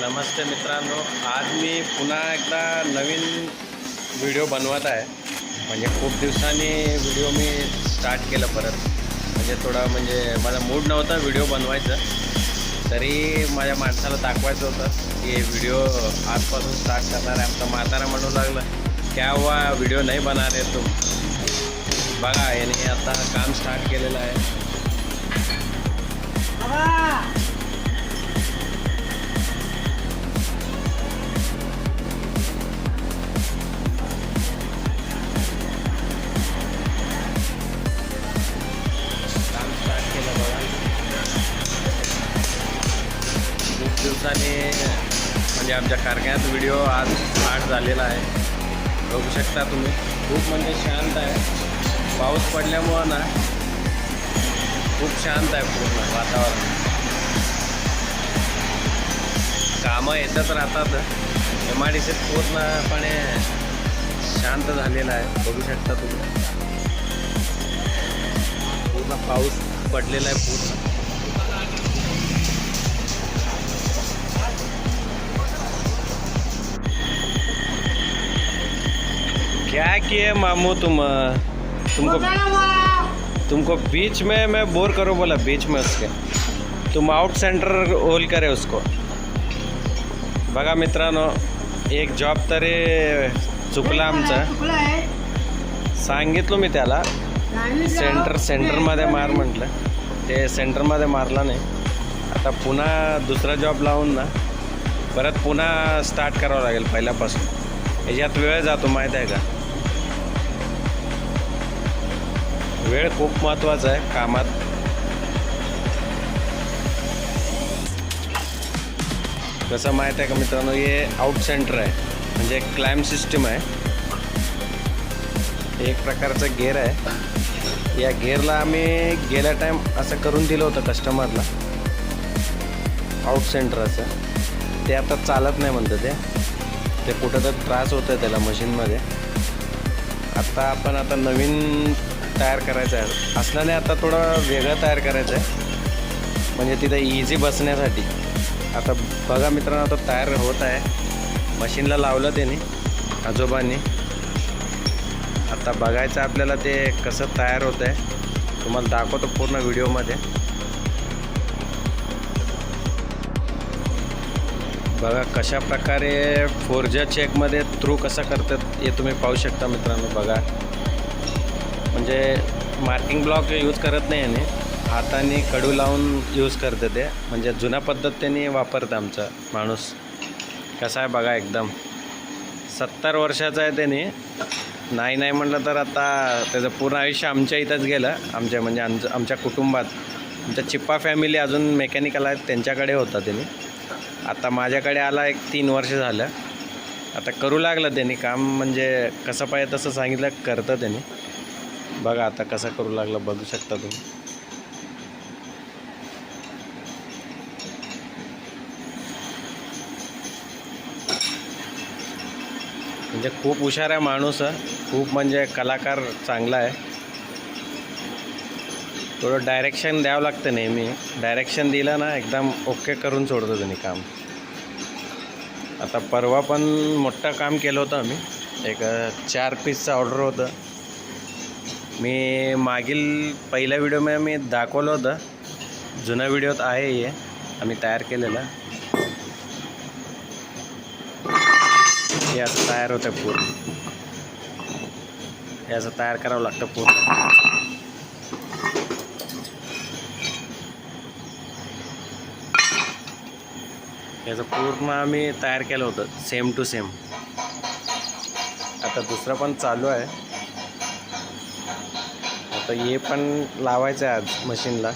नमस्ते मित्रांनो आज मी पुन्हा एकदा नवीन व्हिडिओ बनवत आहे. म्हणजे खूप दिवसांनी व्हिडिओ मी स्टार्ट केलं परत. म्हणजे थोडा म्हणजे माझा मूड नव्हता व्हिडिओ बनवायचा. तरी माझ्या माणसाला दाखवायचं होतं की व्हिडिओ आजपासून स्टार्ट करणार आहे. आमचा म्हातारा म्हणू लागला क्या वा व्हिडिओ नाही बनणार आहे तुम. बघा याने आता काम स्टार्ट केलेलं आहे. आणि म्हणजे आमच्या कारखान्यात व्हिडिओ आज स्टार्ट झालेला आहे. बघू शकता तुम्ही. खूप म्हणजे शांत आहे. पाऊस पडल्यामुळं ना खूप शांत आहे पूर्ण वातावरण. कामं येतच राहतात. एम आय डी सीत पूर्णपणे शांत झालेला आहे. बघू शकता तुम्ही. पूर्ण पाऊस पडलेला आहे पूर्ण. क्या किए मामू तुम तुमको तुमको बीच में मैं बोर करो बोला बीच में उसके। तुम आउट सेंटर होल करे उसको। बघा मित्रांनो एक जॉब तरी चुकला आमचा। सांगितलं मी त्याला। सेंटर सेंटरमध्ये मार म्हटलं. ते सेंटरमध्ये मारला नाही. आता पुन्हा दुसरा जॉब लावून ना परत पुन्हा स्टार्ट करावं लागेल पहिल्यापासून. याच्यात वेळ जातो माहीत आहे का? वेळ खूप महत्त्वाचा आहे कामात. कसं माहीत आहे का मित्रांनो हे आउट सेंटर आहे. म्हणजे क्लाइम सिस्टीम आहे. एक प्रकारचं गेअर आहे. या गेअरला आम्ही गेल्या टाईम असं करून दिलं होतं कस्टमरला आउट सेंटरचं ते आता चालत नाही म्हणतं ते. ते कुठं तर त्रास होतो आहे त्याला मशीनमध्ये आत्ता आपण आता नवीन तयार करायचं आहे. असल्याने आता थोडं वेगळं तयार करायचं आहे म्हणजे तिथं इझी बसण्यासाठी. आता बघा मित्रांनो आता तयार होत आहे. मशीनला लावलं त्याने आजोबांनी. आता बघायचं आपल्याला ते कसं तयार होतं आहे. तुम्हाला दाखवतो पूर्ण व्हिडिओमध्ये. बघा कशा प्रकारे फोरजा चेकमध्ये थ्रू कसं करतात हे तुम्ही पाहू शकता मित्रांनो बघा. म्हणजे मार्किंग ब्लॉक यूज करत नाही याने हाताने कडू लावून यूज करते ते. म्हणजे जुन्या पद्धतीने वापरतं आमचा माणूस. कसा आहे बघा एकदम. सत्तर वर्षाचा आहे त्याने. नाही नाही म्हटलं तर आता त्याचं पूर्ण आयुष्य आमच्या इथंच गेलं. आमच्या म्हणजे आमचं आमच्या कुटुंबात. आमच्या चिप्पा फॅमिली अजून मेकॅनिकल आहेत त्यांच्याकडे होता त्याने. आता माझ्याकडे आला एक तीन वर्ष झालं. आता करू लागलं त्यांनी काम. म्हणजे कसं पाहिजे तसं सांगितलं करतं त्यांनी. बघा आता कसं करू लागलं बघू शकता तुम्ही. म्हणजे खूप हुशार आहे माणूस खूप म्हणजे कलाकार चांगला आहे. थोडं डायरेक्शन द्यावं लागतं नेहमी. डायरेक्शन दिलं ना एकदम ओके करून सोडतो त्यांनी काम. आता परवा पण मोठं काम केलं होतं आम्ही. एक चार पीसचं ऑर्डर होतं. मी मागील पहिल्या व्हिडिओमध्ये मी दाखवलं होतं. जुन्या व्हिडिओत आहे हे. आम्ही तयार केलेलं. हे असं तयार होतं पूर्ण. हे असं तयार करावं लागतं पूर्ण. याचं पूर्ण आम्ही तयार केलं होतं सेम टू सेम आता दुसरं पण चालू आहे. तर हे पण लावायचं आहे आज मशीनला.